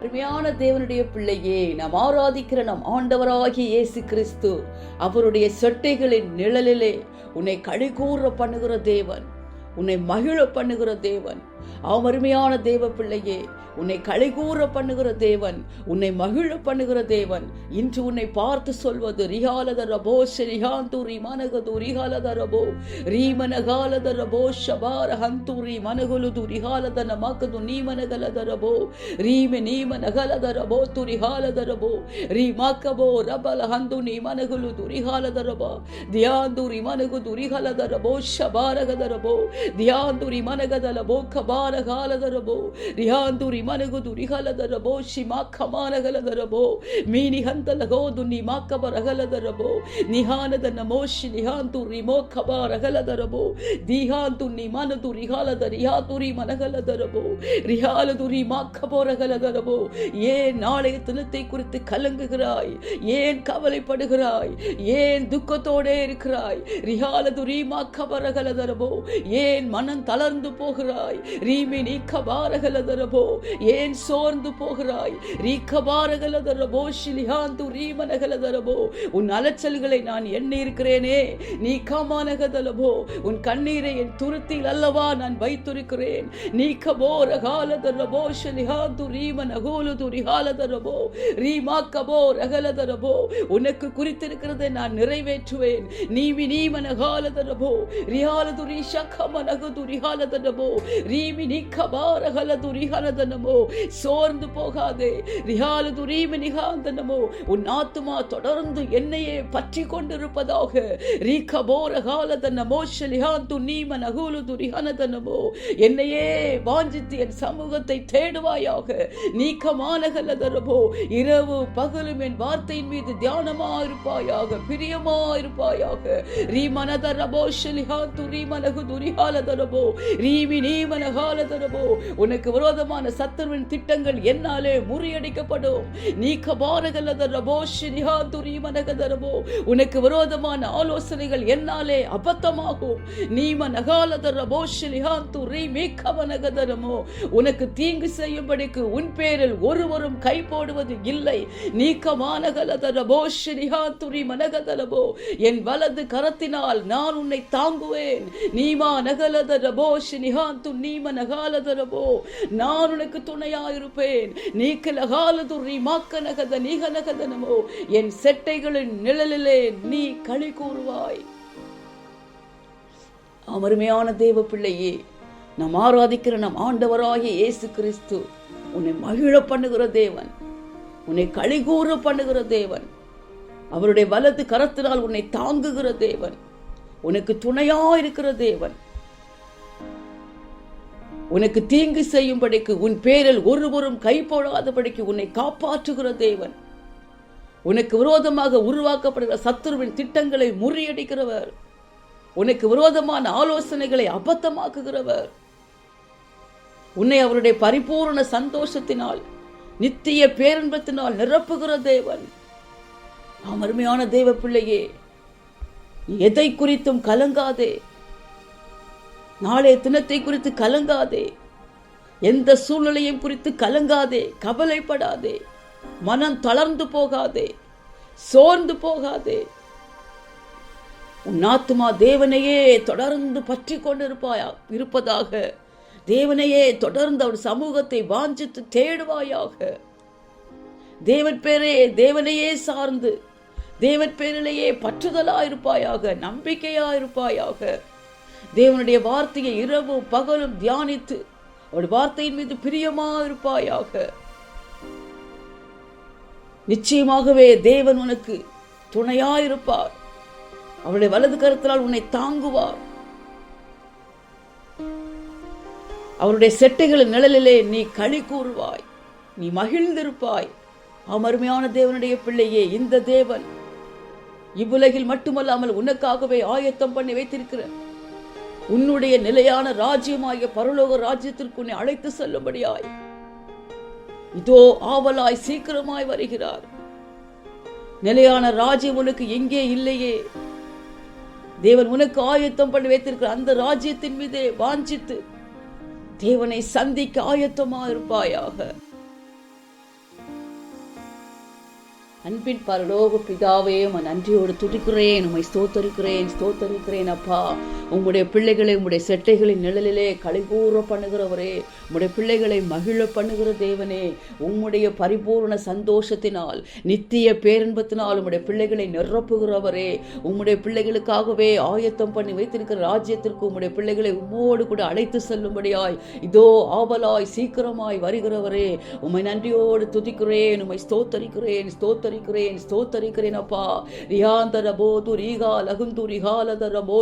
அருமையான தேவனுடைய பிள்ளையே நாம் ஆராதிக்கிற நம் ஆண்டவராகிய இயேசு கிறிஸ்து அவருடைய சொட்டைகளின் நிழலிலே உன்னை கழிகூற பண்ணுகிற தேவன் உன்னை மகிழ பண்ணுகிற தேவன் ஆம் தேவ பிள்ளையே உன்னை களை கூற பண்ணுகிற தேவன் உன்னை மகிழ பண்ணுகிற தேவன். இன்று உன்னை பார்த்து சொல்வது ரிஹாலத ரபோ ஸ்ரீஹாந்து ரிமனகது ரிஹாலத ரபோ ரீமனகாலத ரபோ ஷபார ஹந்து ரிமனகுலுது ரிஹாலத நமக்கது நீமனகலத ரபோ ரீம நீமனகலத ரபோ துரிஹாலத ரபோ ரீமாக்கபோ ரபல ஹந்து நீமனகுலு துரிஹாலத ரபா தியாந்து ரிமனகு துரிஹலத ரபோ ஷபாரகத ரபோ தியாந்து ரிமனகத ரபோ கப கபார காலதரபோ ரிஹாந்துரி மனகுதுரி ஹலதரபோ ஷிமா கமானகலதரபோ மீனி ஹந்தலகோ துன்னி மாக்கபரகலதரபோ நிஹானத நமோஷி நிஹாந்துரி மோ கபாரகலதரபோ தீஹாந்துன்னி மனதுரி ஹாலத ரிஹாதுரி மனகலதரபோ ரிஹாலதுரி மாக்கபோரகலதரபோ ஏன் நாளைய தினத்தை குறித்து கலங்குகிறாய் ஏன் கவலைப்படுகிறாய் ஏன் துக்கத்தோடே இருக்கிறாய் ரிஹாலது ரிஹாலதுரி மாக்கபரகலதரபோ ஏன் மனம் தளர்ந்து போகிறாய் ரீமி நீக்கபாரகலதரபோ ஏன் சோர்ந்து போகிறாய்? ரீக்கபாரகலதரபோ ஷிலிஹாந்து ரீமனகலதரபோ உன் அலைச்சல்களை நான் எண்ணி இருக்கிறேனே நீ கமானகதலபோ உன் கண்ணீரை என் துருத்தில் அல்லவா நான் வைத்திருக்கிறேன்? நீ கபோர காலதரபோ ஷலிஹாந்து ரீமன் அகோலுது ரிஹாலதரபோ ரீமா கபோ ரகலதரபோ உனக்கு குறித்திருக்கிறதை நான் நிறைவேற்றுவேன். நீவி நீமன காலதரபோ ரிஹாலது ரிஷக்கமனகுது ரீ ரீமி நிக்கபார கலது ரிஹாலதனமோ சோர்ந்து போகாதே. ரிஹாலது ரீமி நிகாந்தனமோ உன் ஆத்துமா தொடர்ந்து என்னையே பற்றி கொண்டிருப்பதாக. ரீகபோர ஹாலதன மோஷலிஹாந்து நீமன் அகோலுது ரிஹானதனமோ என்னையே வாஞ்சித்து என் சமூகத்தை தேடுவாயாக. நீக்கமானகலதரபோ இரவு பகலும் என் வார்த்தையின் மீது தியானமா இருப்பாயாக. பிரியமா இருப்பாயாக. ரீமனதரபோ ஷலிஹாந்து ரீமனகு துரிஹாலதரபோ ரீமி நீமனக நீமனகாலதரபோ உனக்கு விரோதமான சத்துருவின் திட்டங்கள் என்னாலே முறியடிக்கப்படும். நீக்கபானகலதரபோ ஷினிஹாந்து ரீமனகதரபோ உனக்கு விரோதமான ஆலோசனைகள் என்னாலே அபத்தமாகும். நீம நகாலதரபோ ஷிலிஹாந்து மீக்கவனகதரமோ உனக்கு தீங்கு செய்யும்படிக்கு உன் பேரில் ஒருவரும் கை போடுவது இல்லை. நீக்கமானகலதரபோ ஷிலிஹாந்து மனகதரபோ என் வலது கரத்தினால் நான் உன்னை தாங்குவேன். நீமா நகலதரபோ ஷினிஹாந்து நீம நகாலதரபோ நான் உனக்கு துணையாயிருப்பேன். நீக்கலகாலது ரீமாக்க நகத நீகநகதனமோ என் செட்டைகளின் நிழலிலே நீ களி கூறுவாய். அமருமையான தேவ பிள்ளையே நாம் ஆராதிக்கிற நம் ஆண்டவராகிய இயேசு கிறிஸ்து உன்னை மகிழ பண்ணுகிற தேவன் உன்னை கழிகூற பண்ணுகிற தேவன் அவருடைய வலது கரத்தினால் உன்னை தாங்குகிற தேவன் உனக்கு துணையா இருக்கிற தேவன். உனக்கு தீங்கு செய்யும்படிக்கு உன் பேரில் ஒருவரும் கைப்போடாதபடிக்கு உன்னை காப்பாற்றுகிற தேவன். உனக்கு விரோதமாக உருவாக்கப்படுகிற சத்துருவின் திட்டங்களை முறியடிக்கிறவர். உனக்கு விரோதமான ஆலோசனைகளை அபத்தமாக்குகிறவர். உன்னை அவருடைய பரிபூர்ண சந்தோஷத்தினால் நித்திய பேரன்பத்தினால் நிரப்புகிற தேவன். ஆம், அருமையான தேவ பிள்ளையே எதை குறித்தும் கலங்காதே. நாளைய தினத்தை குறித்து கலங்காதே. எந்த சூழ்நிலையும் குறித்து கலங்காதே கவலைப்படாதே. மனம் தளர்ந்து போகாதே சோர்ந்து போகாதே. உன் ஆத்துமா தேவனையே தொடர்ந்து பற்றி கொண்டிருப்பாயா? இருப்பதாக தேவனையே தொடர்ந்து அவர் சமூகத்தை வாஞ்சித்து தேடுவாயாக. தேவன் பேரே தேவனையே சார்ந்து தேவன் பேரிலேயே பற்றுதலா இருப்பாயாக நம்பிக்கையா இருப்பாயாக தேவனுடைய வார்த்தையை இரவும் பகலும் தியானித்து அவருடைய வார்த்தையின் மீது பிரியமா இருப்பாயாக. நிச்சயமாகவே தேவன் உனக்கு துணையாயிருப்பார். அவருடைய வலது கருத்தினால் உன்னை தாங்குவார். அவருடைய செட்டைகளின் நிழலிலே நீ களி கூறுவாய். நீ மகிழ்ந்திருப்பாய். அமருமையான தேவனுடைய பிள்ளையே இந்த தேவன் இவ்வுலகில் மட்டுமல்லாமல் உனக்காகவே ஆயத்தம் பண்ணி வைத்திருக்கிறேன் உன்னுடைய நிலையான ராஜ்யமாகிய பரலோக ராஜ்யத்திற்கு உன்னை அழைத்து செல்லும்படியாய். இதோ ஆவலாய் சீக்கிரமாய் வருகிறார். நிலையான ராஜ்யம் உனக்கு எங்கே இல்லையே? தேவன் உனக்கு ஆயத்தம் பண்ணி வைத்திருக்கிற அந்த ராஜ்யத்தின் மீதே வாஞ்சித்து தேவனை சந்திக்க ஆயத்தமா இருப்பாயாக அன்பின் பரலோக பிதாவே உன் நன்றியோடு துடிக்கிறேன் உம்மை ஸ்தோத்தரிக்கிறேன் ஸ்தோத்தரிக்கிறேன் அப்பா. உம்முடைய பிள்ளைகளை உங்களுடைய செட்டைகளின் நிழலிலே கழிகூற பண்ணுகிறவரே உங்களுடைய பிள்ளைகளை மகிழ பண்ணுகிற தேவனே உம்முடைய பரிபூர்ண சந்தோஷத்தினால் நித்திய பேரன்பத்தினால் உம்முடைய பிள்ளைகளை நிரப்புகிறவரே உம்முடைய பிள்ளைகளுக்காகவே ஆயத்தம் பண்ணி வைத்திருக்கிற ராஜ்யத்திற்கு உம்முடைய பிள்ளைகளை உம்மோடு கூட அழைத்து செல்லும்படியாய் இதோ ஆவலாய் சீக்கிரமாய் வருகிறவரே உம்மை நன்றியோடு துதிக்கிறேன் உம்மை ஸ்தோத்தரிக்கிறேன் ஸ்தோத்தரிக்கிறேன் ஸ்தோத்தரிக்கிறேன் அப்பா. ரியாந்தர போது ரீகா லகுந்து ரிகாலதர மோ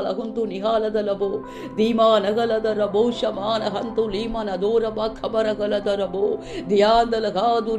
லகுந்து ಹಂತು ನಿಹಾಲದ ಲಭೋ ಧೀಮಾನಗಲದ ರಭೋ ಶಮಾನ ಹಂತು ಲೀಮನ ದೋರಬ ಖಬರಗಲದ ರಭೋ ಧಿಯಾಂದಲ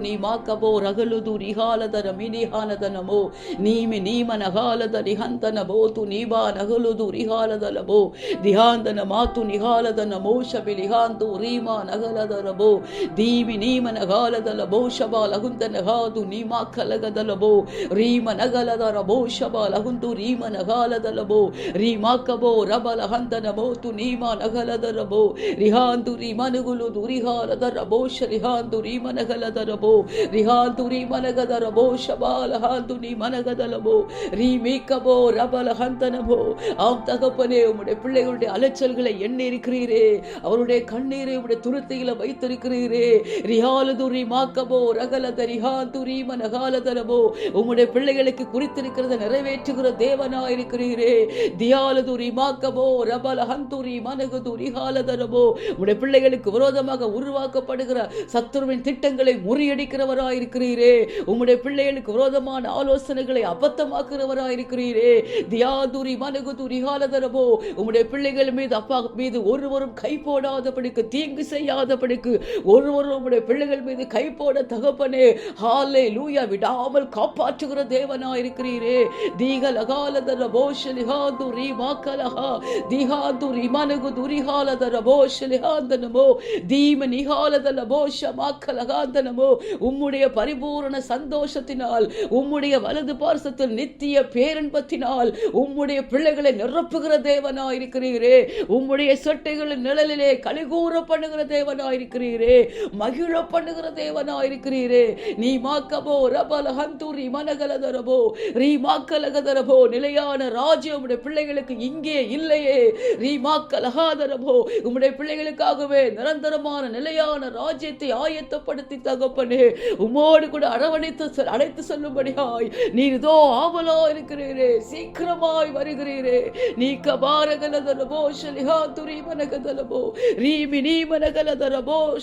ನೀಮಾ ಕಬೋ ರಗಲುದು ನಿಹಾಲದ ರಮಿ ನಿಹಾಲದ ನಮೋ ನೀಮಿ ನೀಮನ ಹಾಲದ ನಿಹಂತ ನಭೋತು ನೀಬಾ ನಗಲುದು ರಿಹಾಲದ ಲಭೋ ಧಿಹಾಂದನ ಮಾತು ನಿಹಾಲದ ನಮೋ ಶಬಿ ನಿಹಾಂತು ರೀಮಾ ನಗಲದ ರಭೋ ಧೀಮಿ ನೀಮನ ಗಾಲದ ಲಭೋ ಶಬ ಲಹುಂತ ನಗಾದು ನೀಮಾ ಕಲಗದ ಲಭೋ ರೀಮ ನಗಲದ ರಭೋ ಶಬ ಲಹುಂತು ರೀಮ ನಗಾಲದ ಲಭೋ ರೀಮಾ రబో రబల హందనబో తునీమా నగలదరబో రిహాందురి మనుగులు దురిహాలదరబో షరిహాందురి మనగలదరబో రిహాందురి మనగదరబో షబాల హాందుని మనగదలబோ ரீமீக்கபோ ரபல ஹந்தனபோ ஆம் தகப்பனே உம்முடைய பிள்ளைகளுடைய அலைச்சல்களை எண்ணி இருக்கிறீரே அவருடைய கண்ணீரை உடைய துருத்தியில வைத்திருக்கிறீரே. ரிஹாலதுரி மாக்கபோ ரகலத ரிஹாதுரி மனகாலதரபோ உம்முடைய பிள்ளைகளுக்கு குறித்திருக்கிறத நிறைவேற்றுகிற தேவனாயிருக்கிறீரே. தியாலதுரி மாக்கபோ ரபல ஹந்தூரி மனகுது ரிஹாலதனமோ உடைய பிள்ளைகளுக்கு விரோதமாக உருவாக்கப்படுகிற சத்துருவின் திட்டங்களை முறியடிக்கிறவராயிருக்கிறீரே. உம்முடைய பிள்ளைகளுக்கு விரோதமான ஆலோசனைகளை அபத்தமாக்குறவராயிருக்கிறீரே. தியாதுரி மனகு காலதரபோ உம்முடைய பிள்ளைகள் மீது அப்பா மீது ஒருவரும் கை போடாதபடிக்கு தீங்கு செய்யாதபடிக்கு ஒருவரும் உம்முடைய பிள்ளைகள் மீது கை போட தகப்பனே. ஹாலே லூயா விடாமல் காப்பாற்றுகிற தேவனாயிருக்கிறீரே. தீகலகாலதர போஷலிகாதுரி மாக்கல போஷலிஹாது ரீ மாக்கலஹா திஹாது ரிமனகு துரிஹாலதர போஷலிஹாந்தனமோ தீம நிகாலதல போஷ மாக்கலகாந்தனமோ உம்முடைய பரிபூரண சந்தோஷத்தினால் உம்முடைய வலது பார்சத்தில் நித்திய பேரன்பத்தினால் உம்முடைய பிள்ளைகளை நிரப்புகிற தேவனாயிருக்கிறீரே உம்முடைய சொட்டைகளின் நிழலிலே கலிகூற பண்ணுகிற தேவனாயிருக்கிறீரே மகிழ பண்ணுகிற தேவனாயிருக்கிறீரே நீ மாக்கபோ ரபல ஹந்தூரி மனகலதரபோ ரீ மாக்கலகதரபோ நிலையான ராஜ்யம் பிள்ளைகளுக்கு இங்கே இல்லையே. ரீமாக்கலகாதரபோ உம்முடைய பிள்ளைகளுக்காகவே நிரந்தரமான நிலையான ராஜ்யத்தை ஆயத்தப்படுத்தி தகப்பனே உமோடு கூட அரவணைத்து அழைத்து செல்லும்படியாய் நீர் இதோ ஆவலா இருக்கிறீரே சீக்கிரமாய் வருகிறீரே. நீ கபாரகலதரபோ ஷலிஹா துரிமனகதரபோ ரீமி நீ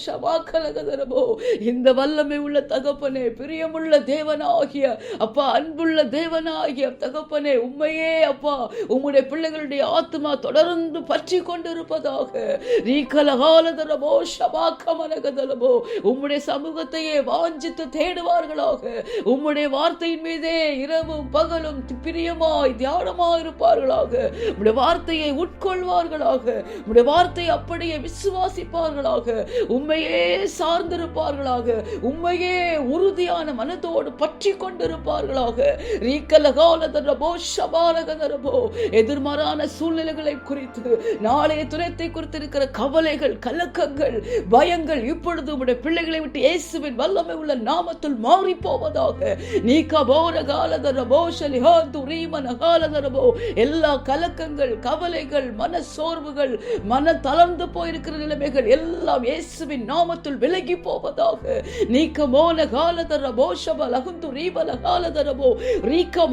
ஷபாக்கலகதரபோ இந்த வல்லமை உள்ள தகப்பனே பிரியமுள்ள தேவனாகிய அப்பா அன்புள்ள தேவனாகிய தகப்பனே உண்மையே அப்பா உம்முடைய பிள்ளைகளுடைய ஆத்மா தொடர்ந்து பற்றி கொண்டிருப்பதாக. ரீகலகாலதரபோ ஷபாக்கமனகதலபோ உம்முடைய சமூகத்தையே வாஞ்சித்து தேடுவார்களாக. உம்முடைய வார்த்தையின் மீதே இரவும் பகலும் பிரியமாய் தியானமாக இருப்பார்களாக. உம்முடைய வார்த்தையை உட்கொள்வார்களாக. உம்முடைய வார்த்தையை அப்படியே விசுவாசிப்பார்களாக. உண்மையே சார்ந்திருப்பார்களாக. உண்மையே உறுதியான மனதோடு பற்றி கொண்டிருப்பார்களாக. ரீக்கலகாலதரபோ ஷபாலகதரபோ எதிர்மாறான சூழ்நிலைகளை குறித்து நாளைய துணைத்தை குறித்திருக்கிற கவலைகள் கலக்கங்கள் பயங்கள் இப்பொழுது உடைய பிள்ளைகளை விட்டு இயேசுவின் வல்லமை உள்ள நாமத்தில் மாறி போவதாக நீ கபோர காலதரபோ ஷலிஹாந்து ரீமன காலதரபோ எல்லா கலக்கங்கள் கவலைகள் மன சோர்வுகள் மன தளர்ந்து போயிருக்கிற நிலைமைகள் எல்லாம் இயேசுவின் நாமத்தில் விலகி போவதாக. நீக்க மோன காலதரபோ ஷப லகுந்து ரீபல காலதரபோ ரீக்க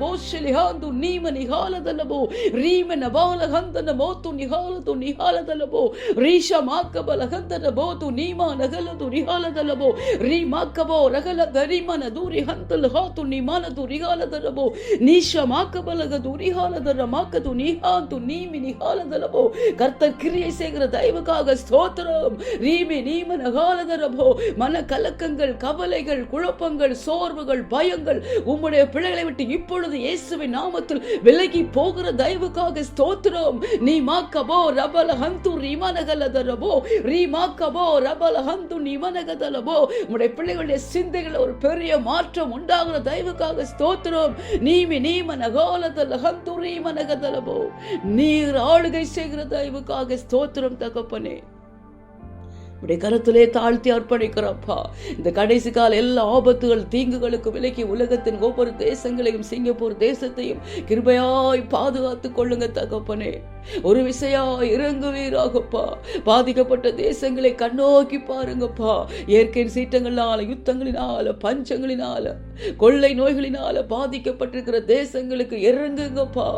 போஷலிஹாந்து நீம நிகாலதலபோ ரீமன பாலகந்தன மோத்து நிகாலது நிகாலதலபோ ரீஷ மாக்கப லகந்தன போது நீமா நகலது நிகாலதலபோ ரீமாக்கபோ ரகல கரிமன தூரி ஹந்தல் ஹாத்து நிமானது ரிகாலதலபோ நீஷ மாக்கபலக துரிகாலதர மாக்கது நிகாந்து நீமி நிகாலதலபோ கர்த்தர் கிரியை செய்கிற தயவுக்காக ஸ்தோத்திரம். ரீமி நீமன காலதரபோ மன கலக்கங்கள் கவலைகள் குழப்பங்கள் சோர்வுகள் பயங்கள் உம்முடைய பிள்ளைகளை விட்டு இப்பொழுது இயேசுவின் நாமத்தில் விலகி போகிற தயவுக்காக ஸ்தோத்திரம். நீ மாக்கபோ ரபல ஹந்து ரிமனகலதரபோ ரீ மாக்கபோ ரபல ஹந்து நிமனகதலபோ உங்களுடைய பிள்ளைகளுடைய சிந்தைகள் ஒரு பெரிய மாற்றம் உண்டாகிற தயவுக்காக ஸ்தோத்திரம். நீமி நீம நகாலதல ஹந்து ரீமனகதலபோ நீர் ஆளுகை செய்கிற தயவுக்காக ஸ்தோத்திரம் தகப்பனே. உடைய கரத்திலே தாழ்த்தி அர்ப்பணிக்கிறப்பா இந்த கடைசி கால எல்லா ஆபத்துகள் தீங்குகளுக்கு விலக்கி உலகத்தின் ஒவ்வொரு தேசங்களையும் சிங்கப்பூர் தேசத்தையும் கிருபையாய் பாதுகாத்து கொள்ளுங்க தகப்பனே. ஒரு விசையா இறங்குவீராகப்பா. பாதிக்கப்பட்ட தேசங்களை கண்ணோக்கி பாருங்கப்பா. இயற்கையின் சீட்டங்களால யுத்தங்களினால பஞ்சங்களினால கொள்ளை நோய்களினால பாதிக்கப்பட்டிருக்கிற தேசங்களுக்கு இறங்குங்கப்பா.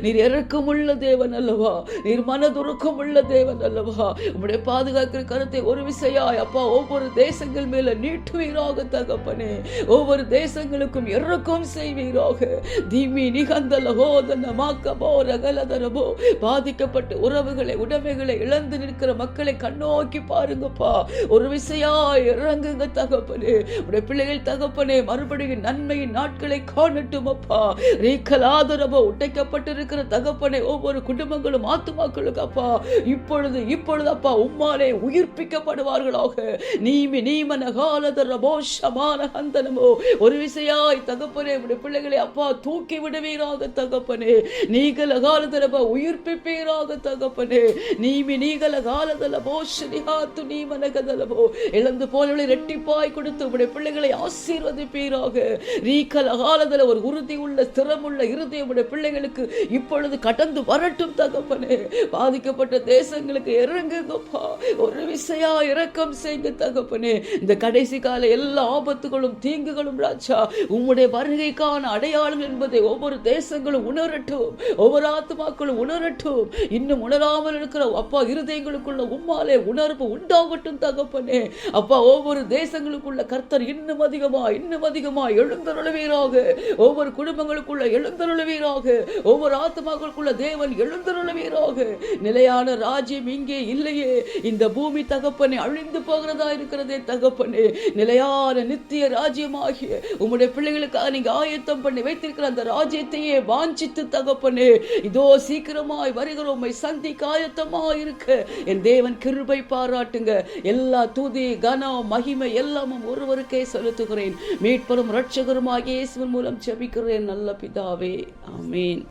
நீர் இறக்கமுள்ள தேவன் அல்லவா? நீர் மனதுருக்கம் உள்ள தேவன் அல்லவா? உம்முடைய பாதுகாக்கிற கருத்தை ஒரு விசையாய் அப்பா ஒவ்வொரு தேசங்கள் மேல நீட்டுவீராக தகப்பனே. ஒவ்வொரு தேசங்களுக்கும் இறக்கம் செய்வீராக. தீமி நிகந்தலவோ தன்ன ரகலதரபோ. பாதிக்கப்பட்ட உறவுகளை உடமைகளை இழந்து நிற்கிற மக்களை கண்ணோக்கி பாருங்கப்பா. ஒரு விசையா இறங்குங்க தகப்பனே. உடைய பிள்ளைகள் தகப்பனே மறுபடியும் நன்மையின் நாட்களை காணட்டும் அப்பா ரீக்கல் ஆதரவோ உடைக்கப்பட்டிருக்கிற தகப்பனே ஒவ்வொரு குடும்பங்களும் ஆத்துமாக்களுக்கு அப்பா. இப்பொழுது இப்பொழுது அப்பா உம்மாலே உயிர்ப்பிக்கப்படுவார்களாக நீமி நீமன காலதரபோ சமான ஹந்தனமோ ஒரு விசையாய் தகப்பனே உடைய பிள்ளைகளை அப்பா தூக்கி விடுவீராக தகப்பனே. நீகல காலதரப உயிர்ப்பிப்பீராக தகப்பனே. நீமி நீகல காலதலபோ ஷனிஹாத்து நீமனகதலபோ இழந்து போனவளை ரெட்டிப்பாய் கொடுத்து உடைய பிள்ளைகளை ஆசீர்வதிப்பீராக. ரீகல காலதல ஒரு உறுதி உள்ள ஸ்திரமுள்ள இருதயம் உடைய பிள்ளைகளுக்கு இப்பொழுது கடந்து வரட்டும் தகப்பனே. பாதிக்கப்பட்ட தேசங்களுக்கு இறங்குங்கப்பா. ஒரு விசையா இரக்கம் செய்து தகப்பனே இந்த கடைசி கால எல்லா ஆபத்துகளும் தீங்குகளும் ராஜா உம்முடைய வருகைக்கான அடையாளம் என்பதை ஒவ்வொரு தேசங்களும் உணரட்டும் ஒவ்வொரு ஆத்மாக்களும் உணரட்டும். இன்னும் உணராமல் இருக்கிற அப்பா இருதயங்களுக்குள்ள உம்மாலே உணர்வு உண்டாகட்டும் தகப்பனே. அப்பா ஒவ்வொரு தேசங்களுக்குள்ள கர்த்தர் இன்னும் அதிகமா இன்னும் அதிகமா எழுந்தருளவீராக. ஒவ்வொரு குடும்பங்களுக்குள்ள எழுந்தருளவீராக. ஒவ்வொரு ஆத்மாக்களுக்குள்ள தேவன் எழுந்தருளவீராக. நிலையான ராஜ்யம் இங்கே இல்லையே. இந்த பூமி தகப்பனே அழிந்து போகிறதா இருக்கிறதே தகப்பனே. நிலையான நித்திய ராஜ்யமாகிய உம்முடைய பிள்ளைகளுக்காக நீங்க ஆயத்தம் பண்ணி வைத்திருக்கிற அந்த ராஜ்யத்தையே வாஞ்சித்து தகப்பனே. இதோ சீக்கிரமாய் வருகிறோம் உம்மை சந்திக்க ஆயத்தமா இருக்க என் தேவன் கிருபை பாராட்டுங்க. எல்லா துதி கனம் மகிமை எல்லாமும் ஒருவருக்கே செலுத்துகிறேன். மீட்பரும் ரட்சகருமாகிய இயேசுவின் மூலம் ஜெபிக்கிறேன் நல்ல பிதாவே. அமீன்